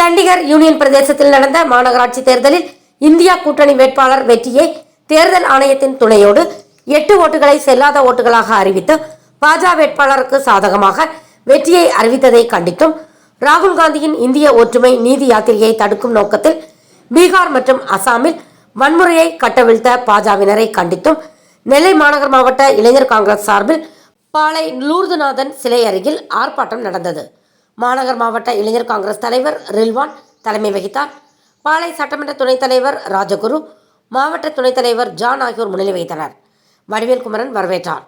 Chandigarh union பிரதேசத்தில் நடந்த மாநகராட்சி தேர்தலில் இந்தியா கூட்டணி வேட்பாளர் வெற்றியை தேர்தல் ஆணையத்தின் துணையோடு எட்டு ஓட்டுகளை செல்லாத ஓட்டுகளாக அறிவித்து பாஜக வேட்பாளருக்கு சாதகமாக வெற்றியை அறிவித்ததை கண்டித்தும் ராகுல் காந்தியின் இந்திய ஒற்றுமை நீதி யாத்திரையை தடுக்கும் நோக்கத்தில் பீகார் மற்றும் அசாமில் வன்முறையை கட்டவிழ்த்த பாஜகவினரை கண்டித்தும் நெல்லை மாநகர் மாவட்ட இளைஞர் காங்கிரஸ் சார்பில் பாளை லூர்துநாதன் சிலை அருகில் ஆர்ப்பாட்டம் நடந்தது. மாநகர் மாவட்ட இளைஞர் காங்கிரஸ் தலைவர் ரில்வான் தலைமை வகித்தார். பாளை சட்டமன்ற துணைத் தலைவர் ராஜகுரு மாவட்ட துணைத் தலைவர் ஜான் ஆகியோர் முன்னிலை வைத்தனர் வடிவேல் குமரன் வரவேற்றார்.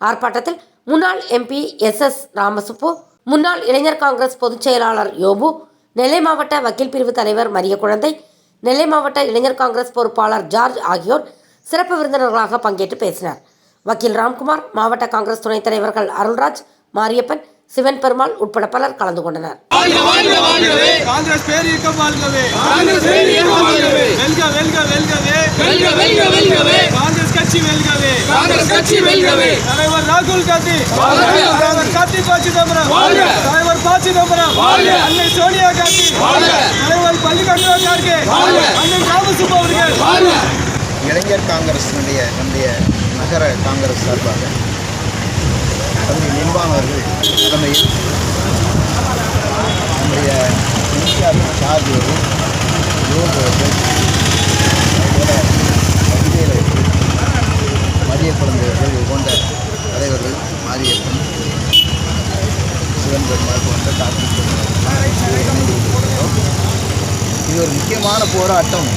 ஆர்ப்பாட்டத்தில் முன்னாள் எம்பி எஸ் எஸ் ராமசுப்பு முன்னாள் இளைஞர் காங்கிரஸ் பொதுச் செயலாளர் யோபு நெல்லை மாவட்ட வக்கீல் பிரிவு தலைவர் மரிய குழந்தை நெல்லை மாவட்ட இளைஞர் காங்கிரஸ் பொறுப்பாளர் ஜார்ஜ் ஆகியோர் சிறப்பு விருந்தினர்களாக பங்கேற்று பேசினர். வக்கீல் ராம்குமார் மாவட்ட காங்கிரஸ் துணைத் தலைவர்கள் அருள்ராஜ் மாரியப்பன் சிவன் பெருமாள் உட்பட பலர் கலந்து கொண்டனர். காங்கிரஸ் பேரியக்கம் வாழ்கவே. காங்கிரஸ் பேரியக்கம் வாழ்கவே. வெல்க வெல்க வெல்கவே. வெல்க வெல்க வெல்கவே. காங்கிரஸ் கட்சி வெல்கவே. காங்கிரஸ் கட்சி வெல்கவே. தலைவர் ராகுல் காந்தி. வாழ்க. தலைவர் கார்த்திக் பா சிதம்பரம் வாழ்க. தலைவர் ப சிதம்பரம் வாழ்க. அன்னை சோனியா காந்தி. வாழ்க. தலைவர் பள்ளிக்கட்டுரா கார்கே. வாழ்க. அன்னை ராமசுப்பு அவர்கள். வாழ்க. இளைஞர் காங்கிரஸினுடைய நம்முடைய நகர காங்கிரஸ் சார்பாக தம்பி நிர்வாண அவர்கள் தலைமையில் நம்முடைய இந்தியாவின் சார்ஜ் அவர்கள் யோக அவர்கள் அதுபோல அவர்கள் மதிய குழந்தைகள் போன்ற தலைவர்கள் மாரியப்பன் சிவன் பெருமாள் போன்ற இது ஒரு முக்கியமான போராட்டம்.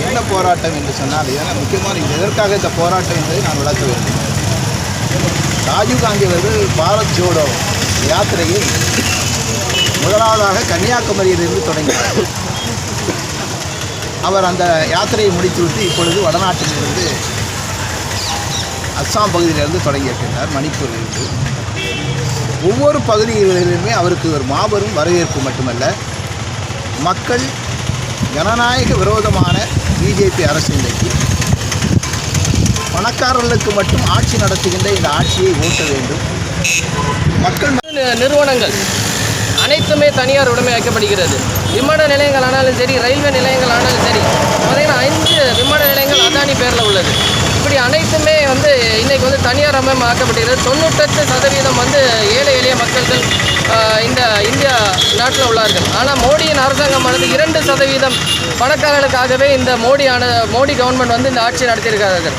என்ன போராட்டம் என்று சொன்னால் இதனால் முக்கியமான எதற்காக இந்த போராட்டம் என்பதை நான் விளக்க வேண்டும் ராஜீவ்காந்தி அவர்கள் பாரத் ஜோடோ யாத்திரையை முதலாவதாக கன்னியாகுமரியிலிருந்து தொடங்கினார். அவர் அந்த யாத்திரையை முடித்துவிட்டு இப்பொழுது வடநாட்டிலிருந்து அஸ்ஸாம் பகுதியிலிருந்து தொடங்கியிருக்கின்றார் மணிப்பூரிலிருந்து. ஒவ்வொரு பகுதிகளிலுமே அவருக்கு ஒரு மாபெரும் வரவேற்பு மட்டுமல்ல மக்கள் ஜனநாயக விரோதமான பிஜேபி அரசு இன்றைக்கு பணக்காரர்களுக்கு மட்டும் ஆட்சி நடத்துகின்ற இந்த ஆட்சியை ஓட்ட வேண்டும். மக்கள் நிறுவனங்கள் அனைத்துமே தனியார் உடைமையாக்கப்படுகிறது விமான நிலையங்கள் ஆனாலும் சரி ரயில்வே நிலையங்கள் ஆனாலும் சரி பார்த்தீங்கன்னா ஐந்து விமான நிலையங்கள் அதானி பேரில் உள்ளது. இப்படி அனைத்துமே வந்து இன்றைக்கி வந்து தனியார் ஆக்கப்படுகிறது. தொண்ணூற்றெட்டு சதவீதம் வந்து ஏழை எளிய மக்கள்கள் இந்த இந்தியா நாட்டில் உள்ளார்கள். ஆனால் மோடியின் அரசாங்கமானது இரண்டு சதவீதம் பணக்காரர்களுக்காகவே இந்த மோடியான மோடி கவர்மெண்ட் வந்து இந்த ஆட்சி நடத்தியிருக்கிறார்கள்.